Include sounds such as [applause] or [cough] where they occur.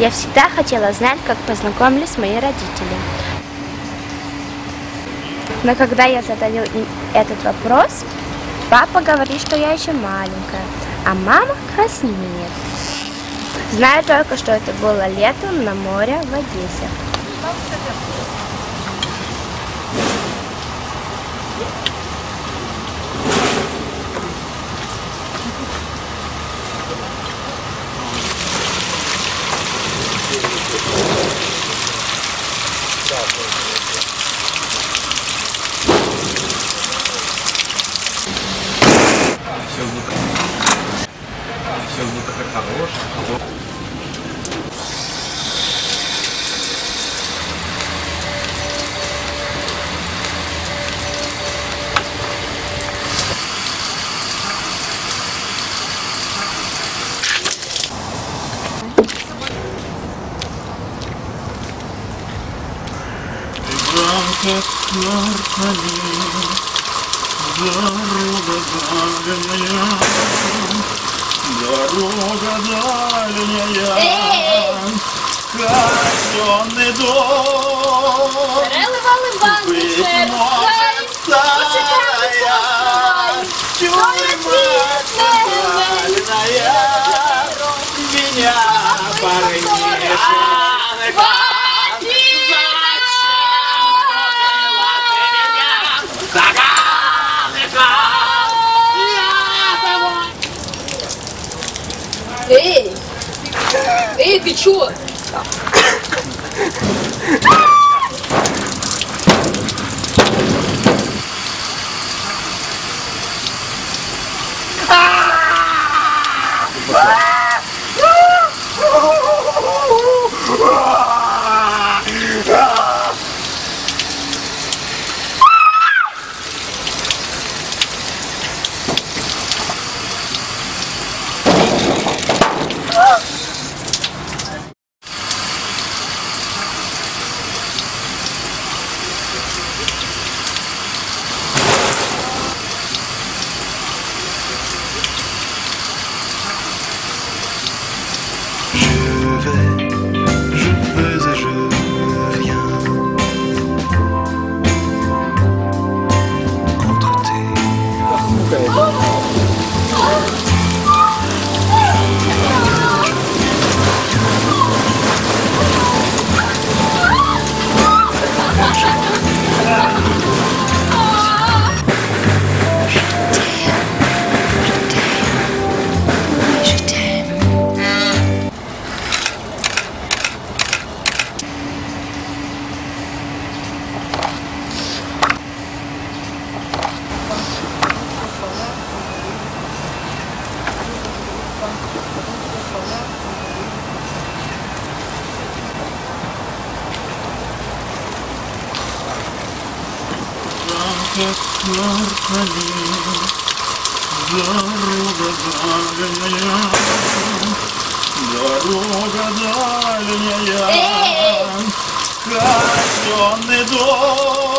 Я всегда хотела знать, как познакомились мои родители. Но когда я задаю им этот вопрос, папа говорит, что я еще маленькая, а мама краснеет. Знаю только, что это было летом на море в Одессе. Хороший. рамках каркани, дорога дорога дальняя, казенный дом, быть Эй! Эй, ты чё? [coughs] [coughs] рамках каркани, дорога дальняя, дорога дальняя, казенный дом,